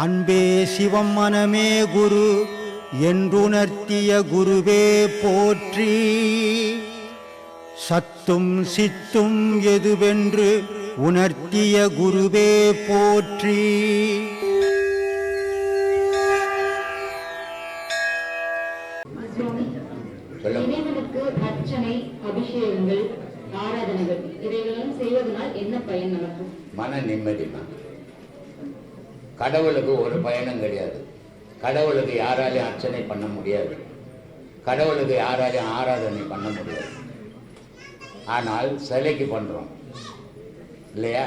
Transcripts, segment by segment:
அன்பே சிவம் மனமே குரு என்றுணர்த்திய குருவே போற்றி. சத்தும் சித்தும் எதுவென்று உணர்த்திய குருவே போற்றி. இறைவனுக்கு அர்ச்சனை அபிஷேகங்கள் ஆராதனைகள் இவைகளெல்லாம் செய்வதனால் என்ன பயன் நடக்கும் மன நிம்மதிமா கடவுளுக்கு ஒரு பயணம் கிடையாது. கடவுளுக்கு யாராலையும் அர்ச்சனை பண்ண முடியாது. கடவுளுக்கு யாராலையும் ஆராதனை பண்ண முடியாது. ஆனால் சிலைக்கு பண்ணுறோம் இல்லையா?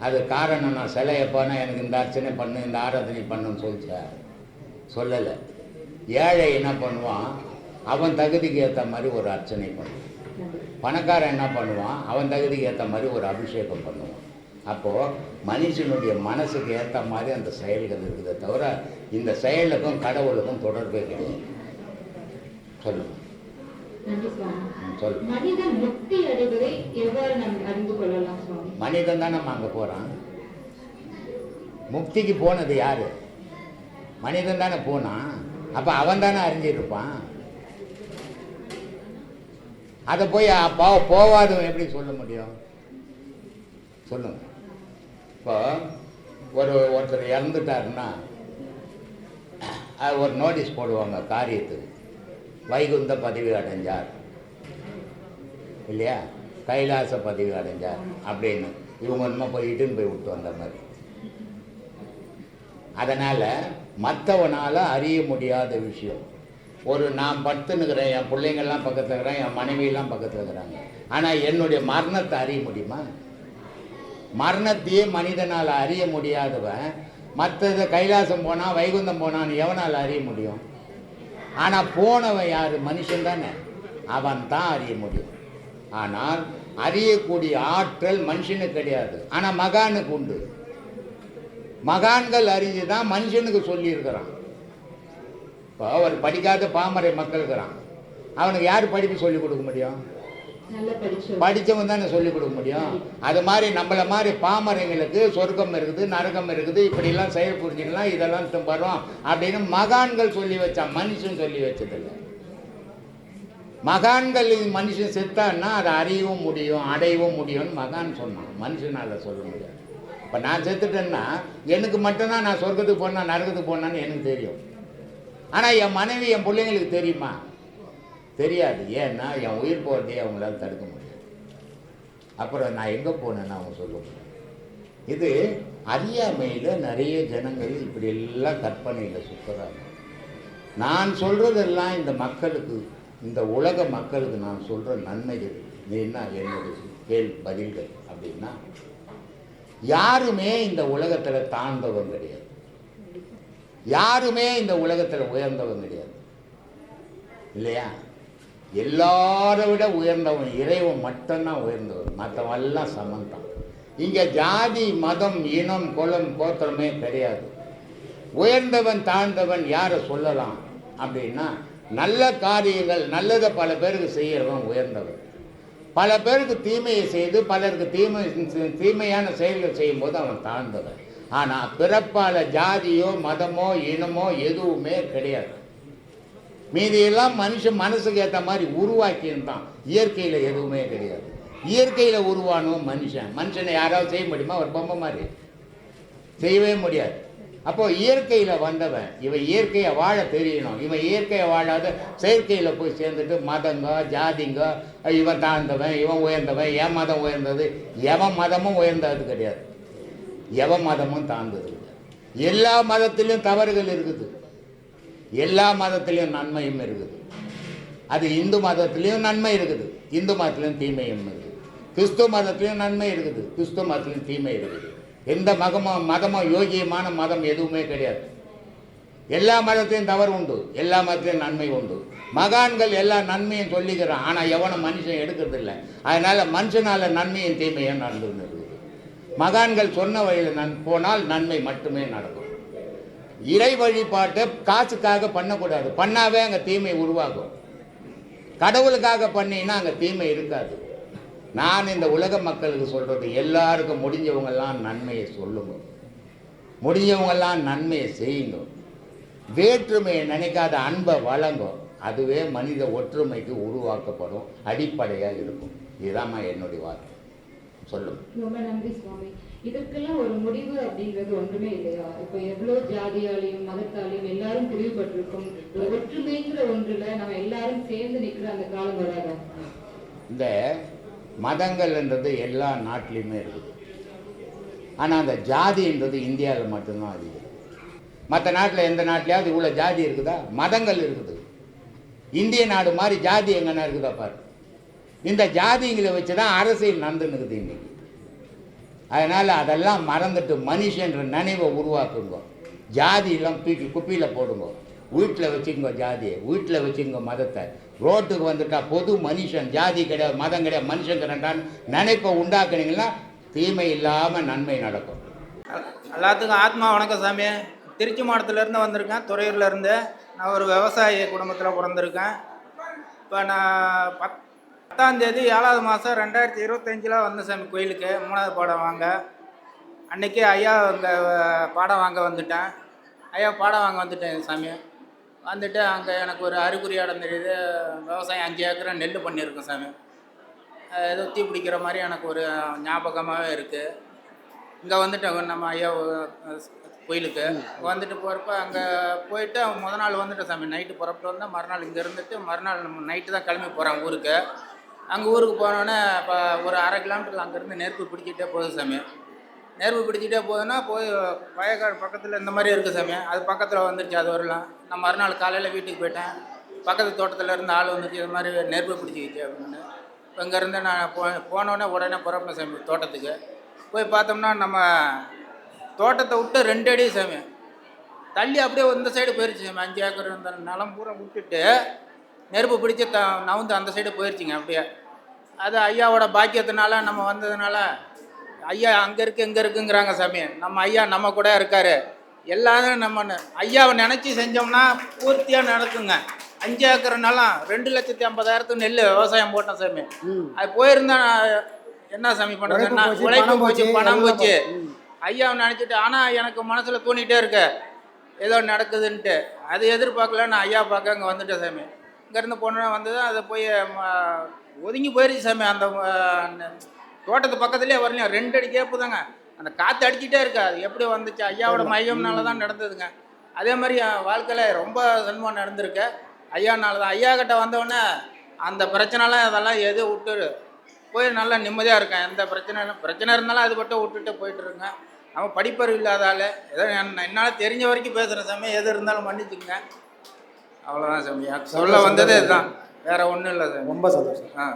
அது காரணம் நான் சிலை எப்போனா எனக்கு இந்த அர்ச்சனை பண்ணு இந்த ஆராதனை பண்ணுன்னு சொல்லிச்சா? சொல்லலை. ஏழை என்ன பண்ணுவான்? அவன் தகுதிக்கு ஏற்ற மாதிரி ஒரு அர்ச்சனை பண்ணுவான். பணக்காரன் என்ன பண்ணுவான்? அவன் தகுதிக்கு ஏற்ற மாதிரி ஒரு அபிஷேகம் பண்ணுவான். அப்போது மனுஷனுடைய மனசுக்கு ஏற்ற மாதிரி அந்த செயல்கள் இருக்குதே தவிர இந்த செயலுக்கும் கடவுளுக்கும் தொடர்பே கிடையாது. சொல்லுங்க. மனிதன் தானே அங்கே போகிறான் முக்திக்கு போனது யாரு? மனிதன் தானே போனான். அப்போ அவன் தானே அறிஞ்சிருப்பான் அதை போய் போ போவாதவன் எப்படி சொல்ல முடியும்? சொல்லுங்க. இப்போ ஒரு ஒருத்தர் இறந்துட்டாருன்னா அது ஒரு நோட்டீஸ் போடுவாங்க காரியத்துக்கு. வைகுந்த பதவி அடைஞ்சார். இல்லையா? கைலாச பதவி அடைஞ்சார் அப்படின்னு. இவங்க இன்னும் போய் இட்டுன்னு போய் விட்டு வந்த மாதிரி. அதனால் மற்றவனால் அறிய முடியாத விஷயம். ஒரு நான் படுத்துன்னுக்கிறேன் என் பிள்ளைங்கள்லாம் பக்கத்தில் இருக்கிறேன் என் மனைவியெல்லாம் பக்கத்தில் இருக்கிறாங்க. ஆனால் என்னுடைய மரணத்தை அறிய முடியுமா? மரணத்தையே மனிதனால் அறிய முடியாதவன். மற்றது கைலாசம் போனான் வைகுந்தம் போனான்னு எவனால் அறிய முடியும்? ஆனால் போனவன் யார்? மனுஷன் தானே. அவன் தான் அறிய முடியும். ஆனால் அறியக்கூடிய ஆற்றல் மனுஷனுக்கு கிடையாது. ஆனால் மகானுக்கு உண்டு. மகான்கள் அறிஞ்சு தான் மனுஷனுக்கு சொல்லியிருக்கிறான். இப்போ அவர் படிக்காத பாமரை மக்களுக்குறான் அவனுக்கு யார் படிப்பு சொல்லிக் கொடுக்க முடியும்? படித்தவன் தானே சொல்லிக் கொடுக்க முடியும். அது மாதிரி நம்மளை மாதிரி பாமரைங்களுக்கு சொர்க்கம் இருக்குது நரகம் இருக்குது இப்படிலாம் செயல் புரிஞ்சுக்கலாம் இதெல்லாம் வரும் அப்படின்னு மகான்கள் சொல்லி வச்சான் மனுஷன் சொல்லி வச்சதில்லை. மகான்கள் மனுஷன் செத்தான்னா அதை அறியவும் முடியும் அடையவும் முடியும்னு மகான் சொன்னான். மனுஷனால் சொல்ல முடியாது. இப்போ நான் செத்துட்டேன்னா எனக்கு மட்டும்தான் நான் சொர்க்கத்துக்கு போனா நரகத்துக்கு போனான்னு எனக்கு தெரியும். ஆனால் என் மனைவி என் பிள்ளைங்களுக்கு தெரியுமா? தெரியாது. ஏன்னா என் உயிர் போகிறதே அவங்களால தடுக்க முடியாது. அப்புறம் நான் எங்கே போனேன்னு அவங்க சொல்ல முடியும் இது அறியாமையில் நிறைய ஜனங்கள் இப்படி எல்லாம் கற்பனையில் சுற்றுறாங்க நான் சொல்கிறதெல்லாம் இந்த மக்களுக்கு இந்த உலக மக்களுக்கு நான் சொல்கிற நன்மைகள். என்ன? என்னுடைய கேள் பதில்கள். அப்படின்னா யாருமே இந்த உலகத்தில் தாழ்ந்தவன் கிடையாது. யாருமே இந்த உலகத்தில் உயர்ந்தவன் கிடையாது. இல்லையா? எல்லாரை விட உயர்ந்தவன் இறைவன் மட்டும்தான் உயர்ந்தவன் மற்றவெல்லாம் சமந்தான். இங்கே ஜாதி மதம் இனம் குலம் கோத்திரமே கிடையாது. உயர்ந்தவன் தாழ்ந்தவன் யாரை சொல்லலாம் அப்படின்னா நல்ல காரியங்கள் நல்லதை பல பேருக்கு செய்கிறவன் உயர்ந்தவன். பல பேருக்கு தீமையை செய்து பலருக்கு தீமை தீமையான செயல்கள் செய்யும்போது அவன் தாழ்ந்தவன். ஆனால் பிறப்பால் ஜாதியோ மதமோ இனமோ எதுவுமே கிடையாது. மீதியெல்லாம் மனுஷன் மனசுக்கு ஏற்ற மாதிரி உருவாக்கியிருந்தான். இயற்கையில் எதுவுமே கிடையாது. இயற்கையில் உருவானவன் மனுஷன். மனுஷனை யாராவது செய்ய முடியுமா? ஒரு பொம்மை மாதிரி. செய்யவே முடியாது. அப்போ இயற்கையில் வந்தவன் இவன் இயற்கையை வாழ தெரியணும். இவன் இயற்கையை வாழாத செயற்கையில் போய் சேர்ந்துட்டு மதங்க ஜாதிங்க இவன் தாழ்ந்தவன் இவன் உயர்ந்தவன் என் மதம் உயர்ந்தது எவன் மதமும் உயர்ந்தது கிடையாது. எவன் மதமும் தாழ்ந்தது எல்லா மதத்திலும் தவறுகள் இருக்குது. எல்லா மதத்திலையும் நன்மையும் இருக்குது. அது இந்து மதத்திலையும் நன்மை இருக்குது இந்து மதத்திலையும் தீமையும் இருக்குது. கிறிஸ்துவ மதத்திலையும் நன்மை இருக்குது கிறிஸ்துவ மதத்திலையும் தீமை இருக்குது. எந்த மதமும் மதமும் யோகியமான மதம் எதுவுமே கிடையாது. எல்லா மதத்திலையும் தவறு உண்டு எல்லா மதத்திலையும் நன்மை உண்டு. மகான்கள் எல்லா நன்மையும் சொல்லிக்கிறான் ஆனால் எவனும் மனுஷன் எடுக்கிறதில்ல. அதனால் மனுஷனால் நன்மையும் தீமையும் நடந்துன்னு இருக்குது. மகான்கள் சொன்ன வழியில் நன் போனால் நன்மை மட்டுமே நடக்கும். இறை வழிபாட்டை காசுக்காக பண்ணக்கூடாது. பண்ணாவே அங்கே தீமை உருவாகும். கடவுளுக்காக பண்ணினா அங்கே தீமை இருக்காது. நான் இந்த உலக மக்களுக்கு சொல்கிறது எல்லாருக்கும் முடிஞ்சவங்கெல்லாம் நன்மையை சொல்லுங்க. முடிஞ்சவங்கெல்லாம் நன்மையை செய்யுங்க. வேற்றுமையை நினைக்காத அன்பை வழங்கும் அதுவே மனித ஒற்றுமைக்கு உருவாக்கப்படும். அடிப்படையாக இருக்கும். இதுதான்மா என்னுடைய வார்த்தை. சொல்லுங்க. ரொம்ப நன்றி சுவாமி. இதற்கெல்லாம் ஒரு முடிவு அப்படிங்கிறது ஒன்றுமே இல்லையா? இப்போ எவ்வளவு ஜாதியாலையும் மதத்தாலையும் எல்லாரும் பிரிவுபட்டிருக்கும். ஒற்றுமைங்கிற ஒன்றுல நம்ம எல்லாரும் சேர்ந்து நிக்கிற அந்த காலம் வராதா? இந்த மதங்கள்ன்றது எல்லா நாட்டிலையுமே இருக்குது ஆனால் அந்த ஜாதின்றது இந்தியாவில் மட்டும்தான் அதிகம். மற்ற நாட்டில் எந்த நாட்டிலையாவது இவ்வளோ ஜாதி இருக்குதா? மதங்கள் இருக்குது. இந்திய நாடு மாதிரி ஜாதி எங்கன்னா இருக்குதா பாரு? இந்த ஜாதிங்களை வச்சு தான் அரசியல் நடந்துன்னுக்குது இன்னைக்கு. அதனால் அதெல்லாம் மறந்துட்டு மனுஷன்ற நினைவை உருவாக்குங்க. ஜாதியெல்லாம் தூக்கி குப்பையில் போடுங்க. வீட்டில் வச்சுக்கோங்க ஜாதியை. வீட்டில் வச்சுக்கோங்க மதத்தை. ரோட்டுக்கு வந்துட்டா பொது மனுஷன் ஜாதி கிடையாது மதம் கிடையாது மனுஷன் கிடையாதுன்னு நினைப்பை உண்டாக்குனீங்கன்னா தீமை இல்லாமல் நன்மை நடக்கும். எல்லாத்துக்கும் ஆத்மா வணக்கம் சாமி. திருச்சி மாவட்டத்துலேருந்து வந்திருக்கேன். துறையூர்லேருந்து நான் ஒரு விவசாய குடும்பத்தில் பிறந்திருக்கேன். இப்போ நான் பத் பத்தாம் தேதி ஏழாவது மாதம் ரெண்டாயிரத்தி இருபத்தஞ்சில் வந்தேன் சாமி கோயிலுக்கு மூணாவது பாடம் வாங்க. அன்னைக்கு ஐயா அங்கே பாடம் வாங்க வந்துட்டேன். ஐயா பாடம் வாங்க வந்துட்டேன் சாமி. வந்துட்டு அங்கே எனக்கு ஒரு அறிகுறி இடம் தெரியுது. விவசாயம் அஞ்சு ஏக்கரை நெல் பண்ணியிருக்கேன் சாமி. ஏதோ தீ பிடிக்கிற மாதிரி எனக்கு ஒரு ஞாபகமாகவே இருக்குது இங்கே வந்துட்டேன் நம்ம ஐயா கோயிலுக்கு. வந்துட்டு போகிறப்ப அங்கே போயிட்டு முத நாள் வந்துட்டேன் சாமி. நைட்டு புறப்பட்டு வந்தால் மறுநாள் இங்கே இருந்துட்டு மறுநாள் நம்ம நைட்டு தான் கிளம்பி போகிறோம் ஊருக்கு. அங்கே ஊருக்கு போனோடனே இப்போ ஒரு அரை கிலோமீட்டரில் அங்கேருந்து நெருப்பு பிடிச்சிட்டே போகுது சாமி. நெருப்பு பிடிச்சிட்டே போகுதுன்னா போய் வயக்காடு பக்கத்தில் இந்த மாதிரி இருக்குது சாமி. அது பக்கத்தில் வந்துருச்சு அது வரலாம். நான் மறுநாள் காலையில் வீட்டுக்கு போயிட்டேன். பக்கத்து தோட்டத்தில் இருந்து ஆள் வந்துருச்சு. இது மாதிரி நெருப்பு பிடிச்சிக்கிச்சு அப்படின்னு. இப்போ இங்கேருந்து நான் போ போனோடனே உடனே புறப்பட்டேன் சாமி தோட்டத்துக்கு. போய் பார்த்தோம்னா நம்ம தோட்டத்தை விட்டு ரெண்டு அடி சாமி. தள்ளி அப்படியே இந்த சைடு போயிருச்சு சாமி. அஞ்சு ஏக்கர் இருந்த நிலம் பூரா விட்டுட்டு நெருப்பு பிடிச்சி த நவுந்து அந்த சைடு போயிருச்சுங்க அப்படியே. அது ஐயாவோட பாக்கியத்தினால நம்ம வந்ததுனால ஐயா அங்கே இருக்கு இங்கே இருக்குங்கிறாங்க சாமி. நம்ம ஐயா நம்ம கூட இருக்காரு. எல்லாரும் நம்ம ஐயாவை நினச்சி செஞ்சோம்னா பூர்த்தியாக நடக்குங்க. அஞ்சு ஏக்கர் நிலம் ரெண்டு லட்சத்தி ஐம்பதாயிரத்துக்கு நெல் விவசாயம் போட்டோம் சாமி. அது போயிருந்தா நான் என்ன சாமி பண்ணுறது உழைப்பு போச்சு, பணம் போச்சு. ஐயாவை நினச்சிட்டு ஆனால் எனக்கு மனசில் தோணிட்டே இருக்கு. ஏதோ நடக்குதுன்ட்டு. அது எதிர்பார்க்கல நான் ஐயா பார்க்க அங்கே வந்துட்டேன் சாமி. இங்கேருந்து போனோன்னா வந்தது அதை போய் ஒதுங்கி போயிருச்சு சாமி. அந்த தோட்டத்து பக்கத்துலேயே வரலையும் ரெண்டு அடி கேப்பு தாங்க. அந்த காற்று அடிச்சிட்டே இருக்கு. அது எப்படி வந்துச்சு? ஐயாவோட மையம்னால தான் நடந்ததுங்க. அதே மாதிரி என் வாழ்க்கையில் ரொம்ப சன்மானம் நடந்திருக்கு. ஐயானால தான். ஐயா கிட்ட வந்தோடனே அந்த பிரச்சனைலாம் அதெல்லாம் எது விட்டுரு. போய் நல்லா நிம்மதியாக இருக்கேன். எந்த பிரச்சனை இல்லை. பிரச்சனை இருந்தாலும் அது மட்டும் விட்டுட்டு போயிட்டு இருக்கேன் அவன் படிப்பறிவு இல்லாத ஆள். ஏதோ என்- என்னால் தெரிஞ்ச வரைக்கும் பேசுகிறேன் சாமி. எது இருந்தாலும் மன்னிச்சுங்க அவ்வளோதான் சாமி. சொல்ல வந்ததே இதுதான். வேற ஒன்றும் இல்லை சாமி. ரொம்ப சந்தோஷம். ஆ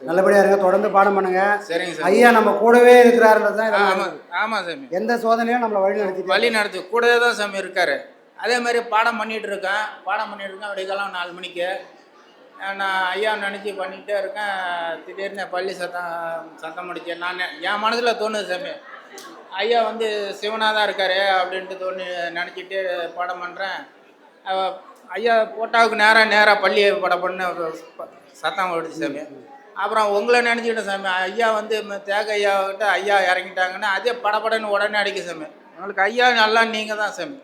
சரி. நல்லபடியா இருங்க தொடர்ந்து பாடம் பண்ணுங்க. சரிங்க சாமி. ஐயா நம்ம கூடவே இருக்கிறாருன்றது தான் ஆ, இதெல்லாம் ஆமாம் ஆமாம் சாமி. எந்த சோதனையும் நம்மளை வழி நடத்தி வழி நடத்தி கூடவே தான் சாமி இருக்காரு. அதே மாதிரி பாடம் பண்ணிட்டு இருக்கேன். பாடம் பண்ணிட்டு இருக்கேன். விடிகாலம் நாலு மணிக்கு. நான் ஐயா நினச்சி பண்ணிகிட்டே இருக்கேன். திடீர்னு பள்ளி சத்தம் சத்தம் அடிச்சேன் நான் என் மனசில் தோணுது சாமி. ஐயா வந்து சிவனாக தான் இருக்காரு அப்படின்ட்டு தோணி நினச்சிட்டு பாடம் பண்ணுறேன் ஐயா போட்டாவுக்கு நேராக நேராக பள்ளியை படம் பண்ண சத்தம் அடிச்சு சாமி. அப்புறம் உங்களை நினச்சிக்கிட்டேன் சாமி. ஐயா வந்து ம- தேக ஐயாவிட்ட ஐயா இறங்கிட்டாங்கன்னா அதே படபடன்னு உடனே அடிக்க சாமி. உங்களுக்கு ஐயா நல்லா நீங்கள் தான் சாமி.